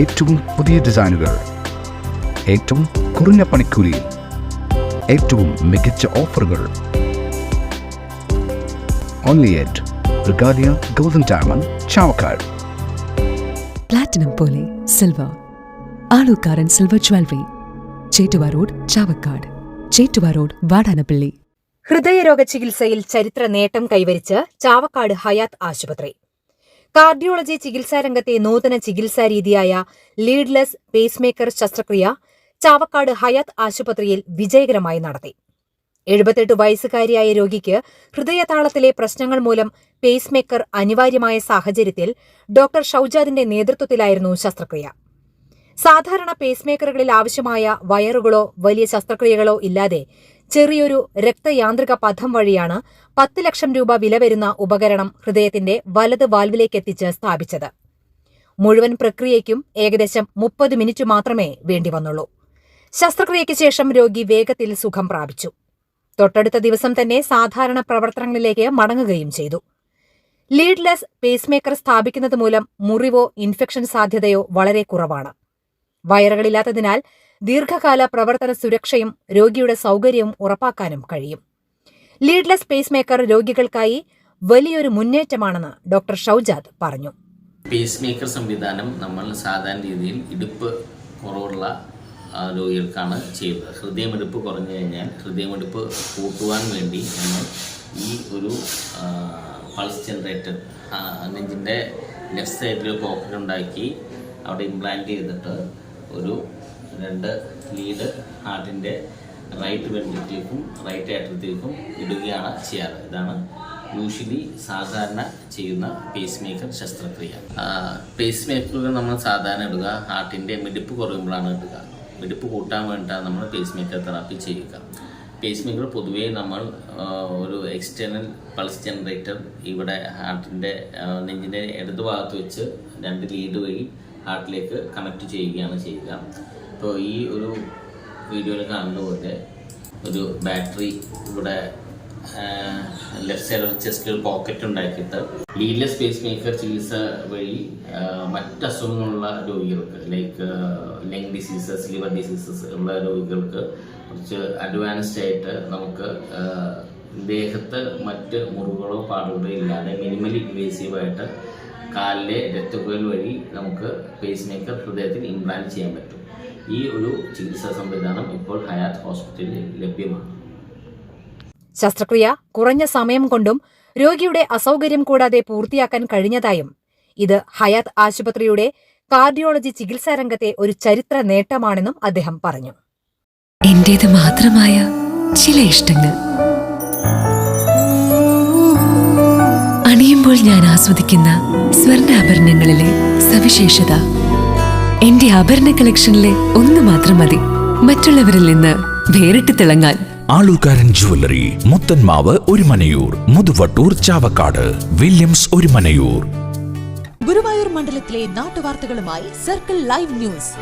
ഏറ്റവും പുതിയ ഡിസൈനുകൾ ഏറ്റവും കുറഞ്ഞ പണിക്കൂലിയിൽ ഏറ്റവും മികച്ച ഓഫറുകൾ. Only at Regalia golden diamond Chavakkad platinum പോലെ silver Aalukkaran silver jewellery Chettuva road Chavakkad Chettuva road Vadanappally. ഹൃദയരോഗ ചികിത്സയിൽ ചരിത്ര നേട്ടം കൈവരിച്ച് ചാവക്കാട് ഹയാത്ത് ആശുപത്രി. കാർഡിയോളജി ചികിത്സാരംഗത്തെ നൂതന ചികിത്സാ രീതിയായ ലീഡ്ലെസ് പേസ്മേക്കർ ശസ്ത്രക്രിയ ചാവക്കാട് ഹയാത്ത് ആശുപത്രിയിൽ വിജയകരമായി നടത്തി. എഴുപത്തെട്ട് വയസ്സുകാരിയായ രോഗിക്ക് ഹൃദയതാളത്തിലെ പ്രശ്നങ്ങൾ മൂലം പേസ്മേക്കർ അനിവാര്യമായ സാഹചര്യത്തിൽ ഡോക്ടർ ഷൌജാദിന്റെ നേതൃത്വത്തിലായിരുന്നു ശസ്ത്രക്രിയ. സാധാരണ പേസ്മേക്കറുകളിൽ ആവശ്യമായ വയറുകളോ വലിയ ശസ്ത്രക്രിയകളോ ഇല്ലാതെ ചെറിയൊരു രക്തയാന്ത്രിക പഥം വഴിയാണ് പത്ത് ലക്ഷം രൂപ വില വരുന്ന ഉപകരണം ഹൃദയത്തിന്റെ വലത് വാൽവിലേക്ക് എത്തിച്ച് സ്ഥാപിച്ചത്. മുഴുവൻ പ്രക്രിയയ്ക്കും ഏകദേശം മുപ്പത് മിനിറ്റ് മാത്രമേ വേണ്ടി വന്നുള്ളൂ. ശസ്ത്രക്രിയയ്ക്ക് ശേഷം രോഗി വേഗത്തിൽ സുഖം പ്രാപിച്ചു. തൊട്ടടുത്ത ദിവസം തന്നെ സാധാരണ പ്രവർത്തനങ്ങളിലേക്ക് മടങ്ങുകയും ചെയ്തു. ലീഡ്ലെസ് പേസ്മേക്കർ സ്ഥാപിക്കുന്നത് മൂലം മുറിവോ ഇൻഫെക്ഷൻ സാധ്യതയോ വളരെ കുറവാണ്. വയറുകളില്ലാത്തതിനാൽ ദീർഘകാല പ്രവർത്തന സുരക്ഷയും രോഗിയുടെ സൗകര്യവും ഉറപ്പാക്കാനും കഴിയും. ലീഡ്ലെസ് പേസ് മേക്കർ രോഗികൾക്കായി വലിയൊരു മുന്നേറ്റമാണെന്ന് ഡോക്ടർ ഷൗജാദ് പറഞ്ഞു. പേസ് മേക്കർ സംവിധാനം നമ്മൾ സാധാരണ രീതിയിൽ ഇടുപ്പ് കുറവുള്ള രോഗികൾക്കാണ് ചെയ്യുന്നത്. ഹൃദയമെടുപ്പ് കുറഞ്ഞു കഴിഞ്ഞാൽ ഹൃദയമെടുപ്പ് കൂട്ടുവാൻ വേണ്ടി നമ്മൾ ഈ ഒരു പൾസ് ജനറേറ്റർ നെഞ്ചിന്റെ ലെഫ്റ്റ് സൈഡിൽ പോക്കറ്റ് ഉണ്ടാക്കി അവിടെ ഇംപ്ലാന്റ് ചെയ്തിട്ട് ഒരു രണ്ട് ലീഡ് ഹാർട്ടിന്റെ റൈറ്റ് വെന്റിലേക്കും റൈറ്റ് ആറ്റത്തിലേക്കും ഇടുകയാണ് ചെയ്യാറ്. ഇതാണ് യൂഷ്വലി സാധാരണ ചെയ്യുന്ന പേസ് മേക്കർ ശസ്ത്രക്രിയ. പേസ് മേക്കറുകൾ നമ്മൾ സാധാരണ ഇടുക ഹാർട്ടിന്റെ മിടിപ്പ് കുറയുമ്പോഴാണ് ഇടുക. മിടിപ്പ് കൂട്ടാൻ വേണ്ടിയിട്ടാണ് നമ്മൾ പേസ് മേക്കർ തെറാപ്പി ചെയ്യുക. പേസ് മേക്കർ പൊതുവേ നമ്മൾ ഒരു എക്സ്റ്റേണൽ പൾസ് ജനറേറ്റർ ഇവിടെ ഹാർട്ടിന്റെ നെഞ്ചിന്റെ ഇടതുഭാഗത്ത് വെച്ച് രണ്ട് ലീഡ് വഴി ഹാർട്ടിലേക്ക് കണക്ട് ചെയ്യുകയാണ് ചെയ്യുക. അപ്പോൾ ഈ ഒരു വീഡിയോയിൽ കാണുന്ന പോലെ ഒരു ബാറ്ററി ഇവിടെ ലെഫ്റ്റ് സൈഡ് ഒരു ചെസ്റ്റിൽ പോക്കറ്റ് ഉണ്ടാക്കിയിട്ട് ലീഡ്ലെസ് പേസ് മേക്കർ ചികിത്സ വഴി മറ്റ് അസുഖങ്ങളുള്ള രോഗികൾക്ക് like lung diseases liver diseases ഉള്ള രോഗികൾക്ക് കുറച്ച് അഡ്വാൻസ്ഡ് ആയിട്ട് നമുക്ക് ദേഹത്ത് മറ്റ് മുറിവുകളോ പാടുകളോ ഇല്ലാതെ മിനിമലി ഇൻവേസീവായിട്ട് കാലിലെ രക്തക്കുഴൽ വഴി നമുക്ക് പേസ് മേക്കർ ഹൃദയത്തിൽ ഇംപ്ലാന്റ് ചെയ്യാൻ പറ്റും. ഈ ഒരു ചികിത്സാ സംവിധാനം ഇപ്പോൾ ഹയാത്ത് ഹോസ്പിറ്റലിൽ ലഭ്യമാണ്. ശസ്ത്രക്രിയ കുറഞ്ഞ സമയം കൊണ്ടും രോഗിയുടെ അസൗകര്യം കൂടാതെ പൂർത്തിയാക്കാൻ കഴിഞ്ഞതായും ഇത് ഹയാത്ത് ആശുപത്രിയുടെ കാർഡിയോളജി ചികിത്സാ രംഗത്തെ ഒരു ചരിത്ര നേട്ടമാണെന്നും അദ്ദേഹം പറഞ്ഞു. എന്റേത് മാത്രമായ ചില ഇഷ്ടങ്ങൾ. അണിയുമ്പോൾ ഞാൻ ആസ്വദിക്കുന്ന സ്വർണാഭരണങ്ങളിലെ സവിശേഷത. എന്റെ ആഭരണ കളക്ഷനിലെ ഒന്ന് മാത്രം മതി. മറ്റുള്ളവരിൽ നിന്ന് വേറിട്ട് തിളങ്ങാൻ. Aalukkaran jewellery Muthanmavu Orumanayur Muthuvattur Chavakkad Williams Orumanayur. Guruvayur മണ്ഡലത്തിലെ നാട്ടുവാർത്തകളുമായി സർക്കിൾ ലൈവ് ന്യൂസ്.